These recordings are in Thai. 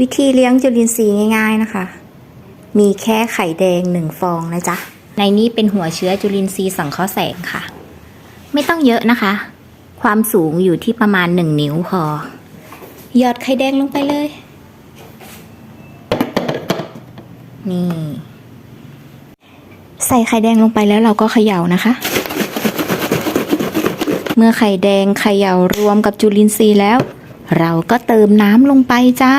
วิธีเลี้ยงจุลินทรีย์ง่าย ๆนะคะ มีแค่ไข่แดงหนึ่งฟองนะจ๊ะ ในนี้เป็นหัวเชื้อจุลินทรีย์สังเคราะห์แสงค่ะ ไม่ต้องเยอะนะคะ ความสูงอยู่ที่ประมาณหนึ่งนิ้วพอหยอดไข่แดงลงไปเลย นี่ ใส่ไข่แดงลงไปแล้วเราก็เขย่านะคะ เมื่อไข่แดงเขย่ารวมกับจุลินทรีย์แล้ว เราก็เติมน้ำลงไปจ้า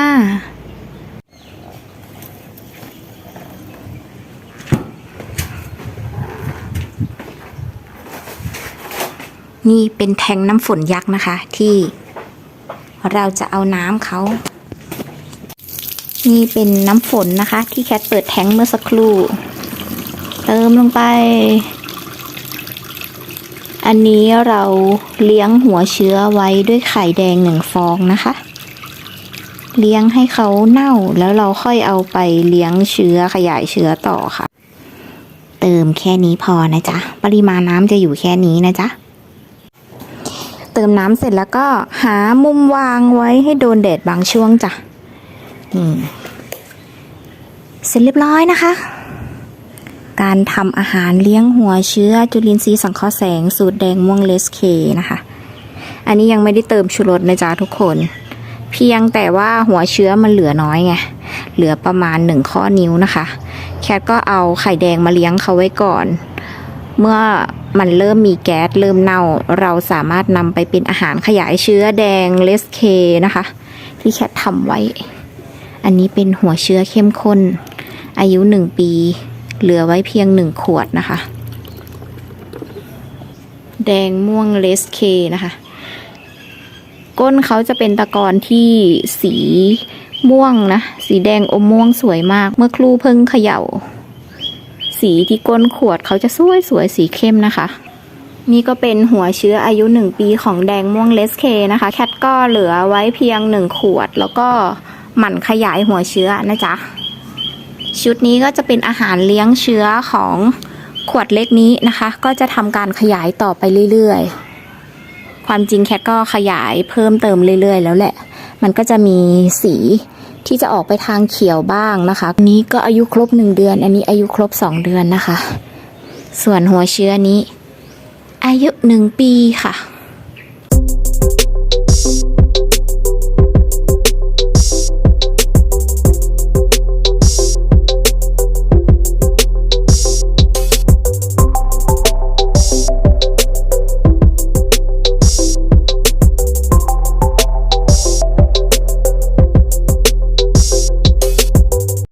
นี่เป็นแทงน้ำฝนยักษ์นะคะ ที่เราจะเอาน้ำเขา นี่เป็นน้ำฝนนะคะ ที่แคทเปิดแทงเมื่อสักครู่ เติมลงไป อันนี้เราเลี้ยงหัวเชื้อไว้ด้วยไข่แดงหนึ่งฟองนะคะ เลี้ยงให้เขาเน่าแล้วเราค่อยเอาไปเลี้ยงเชื้อขยายเชื้อต่อค่ะ เติมแค่นี้พอนะจ๊ะ ปริมาณน้ำจะอยู่แค่นี้นะจ๊ะ เติมน้ำเสร็จแล้วก็หามุมวางไว้ให้โดนแดดบางช่วงจ้ะเสร็จเรียบร้อยนะคะ การทำอาหารเลี้ยงหัวเชื้อจุลินทรีย์สังเคราะห์แสง สูตรแดงม่วงเลสเคนะคะ อันนี้ยังไม่ได้เติมชูรสนะจ๊ะทุกคน เพียงแต่ว่าหัวเชื้อมันเหลือน้อยไง เหลือประมาณหนึ่งข้อนิ้วนะคะ แคทก็เอาไข่แดงมาเลี้ยงเขาไว้ก่อน เมื่อมันเริ่มมีแก๊สเริ่มเน่า เราสามารถนำไปเป็นอาหารขยายเชื้อแดงเลสเคนะคะ ที่แคททำไว้ อันนี้เป็นหัวเชื้อเข้มข้น อายุหนึ่งปี เหลือไว้เพียงหนึ่งขวดนะคะ แดงม่วงเลสเคนะคะ ก้นเขาจะเป็นตะกอนที่สีม่วงนะ สีแดงอมม่วงสวยมาก เมื่อครูเพิ่งเขยา่า สีที่ก้นขวดเขาจะสวยสวยสีเข้มนะคะ นี่ก็เป็นหัวเชื้ออายุหนึ่งปีของแดงม่วงเลสเคนะคะ แคทก็เหลือไว้เพียงหนึ่งขวด แล้วก็หมั่นขยายหัวเชื้อนะจ๊ะ ชุดนี้ก็จะเป็นอาหารเลี้ยงเชื้อของขวดเล็กนี้นะคะ ก็จะทำการขยายต่อไปเรื่อยๆ ความจริงแคทก็ขยายเพิ่มเติมเรื่อยๆ แล้วแหละ มันก็จะมีสีที่จะออกไปทางเขียวบ้างนะคะ นี้ก็อายุครบหนึ่งเดือน อันนี้อายุครบสองเดือนนะคะ ส่วนหัวเชื้อนี้ อายุหนึ่งปีค่ะ